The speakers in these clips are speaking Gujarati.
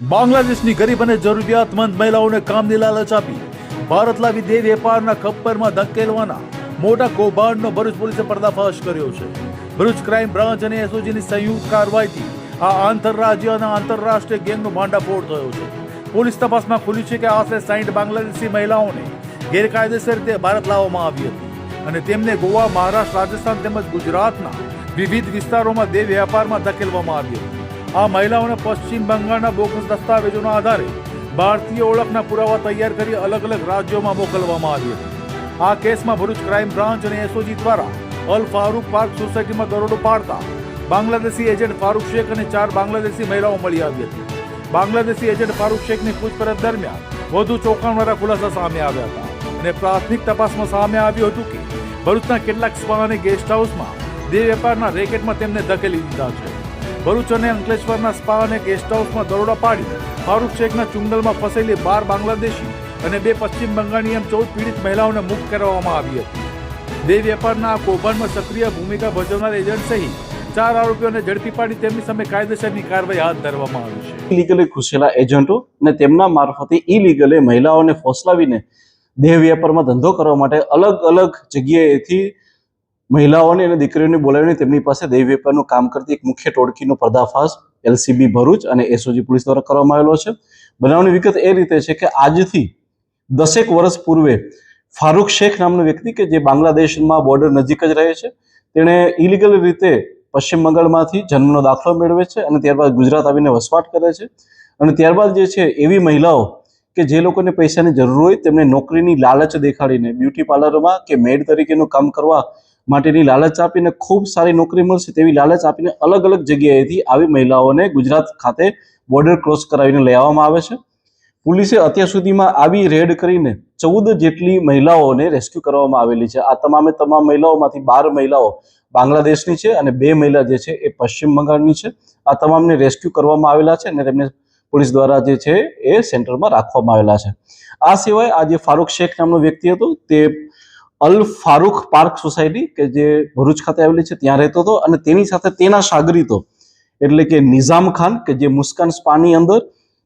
બાંગ્લાદેશની ગરીબ અને જરૂરિયાતમંદ મહિલાઓને કામની લાલચ આપી. ભારત લાવી દેહ વેપારના ખપ્પરમાં ધકેલવાના મોટા કૌભાંડનો ભરૂચ પોલીસે પર્દાફાશ કર્યો છે. ભરૂચ ક્રાઇમ બ્રાન્ચ અને એસઓજીની સંયુક્ત કાર્યવાહીથી આ આંતરરાજ્ય અને આંતરરાષ્ટ્રીય ગેંગનો ભાંડાફોડ થયો છે. પોલીસ તપાસમાં ખુલ્યું છે કે આશરે સાઈઠ બાંગ્લાદેશી મહિલાઓને ગેરકાયદેસર રીતે ભારત લાવવામાં આવી હતી અને તેમને ગોવા, મહારાષ્ટ્ર, રાજસ્થાન તેમજ ગુજરાતના વિવિધ વિસ્તારોમાં દેહ વ્યાપારમાં ધકેલવામાં આવી હતી આ મહિલાઓને પશ્ચિમ બંગાળના બોગસ દસ્તાવેજોના આધારે ભારતીય ઓળખના પુરાવા તૈયાર કરી અલગ અલગ રાજ્યોમાં મોકલવામાં આવી હતી આ કેસમાં ભરૂચ ક્રાઇમ બ્રાન્ચ અને એસઓજી દ્વારા અલ ફારૂક પાર્ક સોસાયટીમાં દરોડો પાડતા બાંગ્લાદેશી એજન્ટ ફારૂક શેખ અને ચાર બાંગ્લાદેશી મહિલાઓ મળી આવી હતી બાંગ્લાદેશી એજન્ટ ફારૂક શેખની પૂછપરછ દરમિયાન વધુ ચોંકાવનારા ખુલાસા સામે આવ્યા હતા અને પ્રાથમિક તપાસમાં સામે આવ્યું હતું કે ભરૂચના કેટલાક સ્પા અને ગેસ્ટ હાઉસમાં દેહ વેપારના રેકેટમાં તેમને ધકેલી દીધા છે. ભરૂચ અને અંકલેશ્વરના સ્પા અને ગેસ્ટ હાઉસમાં દરોડા પાડી ફારૂક શેખના ચુંગલમાં ફસેલી બાર બાંગ્લાદેશી અને બે પશ્ચિમ બંગાળની એમ ચૌદ પીડિત મહિલાઓને મુક્ત કરવામાં આવી હતી. દેહ વેપારના આ કૌભાંડમાં સક્રિય ભૂમિકા ભજવનાર એજન્ટ સહિત ચાર આરોપીઓને ઝડપી પાડી તેમની સામે કાયદેસરની કાર્યવાહી હાથ ધરવામાં આવી છે. ઇલીગલી ઘૂસેલા એજન્ટો અને તેમના મારફતે ઇલીગલે મહિલાઓને ફોસલાવીને દેહ વ્યાપારમાં ધંધો કરવા માટે અલગ અલગ જગ્યાએથી મહિલાઓને અને દીકરીઓને બોલાવીને તેમની પાસે દેહ વેપારનું કામ કરતી એક મુખ્ય ટોળકીનો પર્દાફાશ એલસીબી ભરૂચ અને એસઓજી પોલીસ દ્વારા કરવામાં આવેલો છે. બનાવની વિગત એ રીતે છે કે આજથી દસેક વર્ષ પૂર્વે ફારૂક શેખ નામનો વ્યક્તિ કે જે બાંગ્લાદેશમાં બોર્ડર નજીક જ રહે છે. તેણે ઇલીગલ રીતે પશ્ચિમ બંગાળમાંથી જન્મનો દાખલો મેળવે છે અને ત્યારબાદ ગુજરાત આવીને વસવાટ કરે છે. અને ત્યારબાદ જે છે એવી મહિલાઓ કે જે લોકોને પૈસાની જરૂર હોય તેમને નોકરીની લાલચ દેખાડીને બ્યુટી પાર્લરમાં કે મેડ તરીકેનું કામ કરવા માટેની લાલચ આપીને ખૂબ સારી નોકરી મળશે તેવી લાલચ આપીને અલગ અલગ જગ્યાએથી આવી મહિલાઓને ગુજરાત ખાતે બોર્ડર ક્રોસ કરાવીને લઈ આવવામાં આવે છે. પોલીસે અત્યાર સુધીમાં આવી રેડ કરીને ચૌદ જેટલી મહિલાઓને રેસ્ક્યુ કરવામાં આવેલી છે. આ તમામે તમામ મહિલાઓમાંથી બાર મહિલાઓ બાંગ્લાદેશની છે અને બે મહિલા જે છે એ પશ્ચિમ બંગાળની છે. આ તમામને રેસ્ક્યુ કરવામાં આવેલા છે અને તેમને પોલીસ દ્વારા જે છે એ સેન્ટરમાં રાખવામાં આવેલા છે. આ સિવાય આ જે ફારૂક શેખ નામનો વ્યક્તિ હતો તે અલ ફારૂક પાર્ક સોસાયટી, કે જે ભરૂચ ખાતે આવેલી છે, ત્યાં રહેતો હતો અને તેની સાથે તેના સાગરીતો એટલે કે નિઝામ ખાન, કે જે મુસ્કાન સ્પાની અંદર,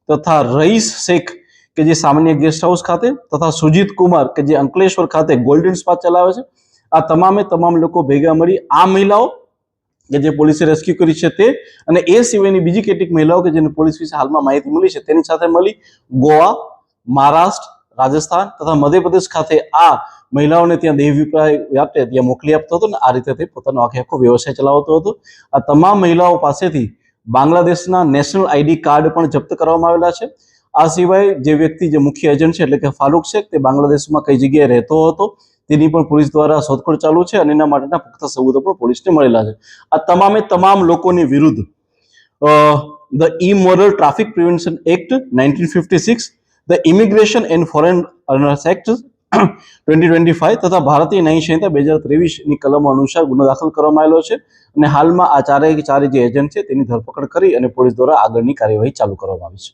તથા રઈસ શેખ, કે જે સામાન્ય ગેસ્ટ હાઉસ ખાતે, તથા સુજીત કુમાર, કે જે અંકલેશ્વર ખાતે ગોલ્ડન સ્પા ચલાવે છે. આ તમામે તમામ લોકો ભેગા મળી આ મહિલાઓ, કે જે પોલીસે રેસ્ક્યુ કરી છે તે, અને એ સિવાયની બીજી કેટલીક મહિલાઓ કે જેને પોલીસ વિશે હાલમાં માહિતી મળી છે, તેની સાથે મળી ગોવા, મહારાષ્ટ્ર, રાજસ્થાન તથા મધ્યપ્રદેશ ખાતે આ મહિલાઓને ત્યાં દેહ વિપ્રાય વ્યાપે ત્યાં મોકલી આપતો હતો ને આ રીતે તે પોતાનો આખે આખો વ્યવસાય ચલાવતો હતો. આ તમામ મહિલાઓ પાસેથી બાંગ્લાદેશના નેશનલ આઈડી કાર્ડ પણ જપ્ત કરવામાં આવેલા છે. આ સિવાય જે વ્યક્તિ જે મુખ્ય એજન્ટ છે, એટલે કે ફારૂક શેખ, તે બાંગ્લાદેશમાં કઈ જગ્યાએ રહેતો હતો, તેની પણ પોલીસ દ્વારા શોધખોળ ચાલુ છે અને એના માટેના પુખ્ત સબૂતો પણ પોલીસને મળેલા છે. આ તમામે તમામ લોકોની વિરુદ્ધ the Immoral Traffic Prevention Act nineteen fifty six the Immigration and Foreign Act twenty twenty five તથા ભારતીય ન્યાય સંહિતા બે હજાર ત્રેવીસની કલમો અનુસાર ગુનો દાખલ કરવામાં આવેલો છે અને હાલમાં આ ચારેય ચારે જે એજન્ટ છે તેની ધરપકડ કરી અને પોલીસ દ્વારા આગળની કાર્યવાહી ચાલુ કરવામાં આવી છે.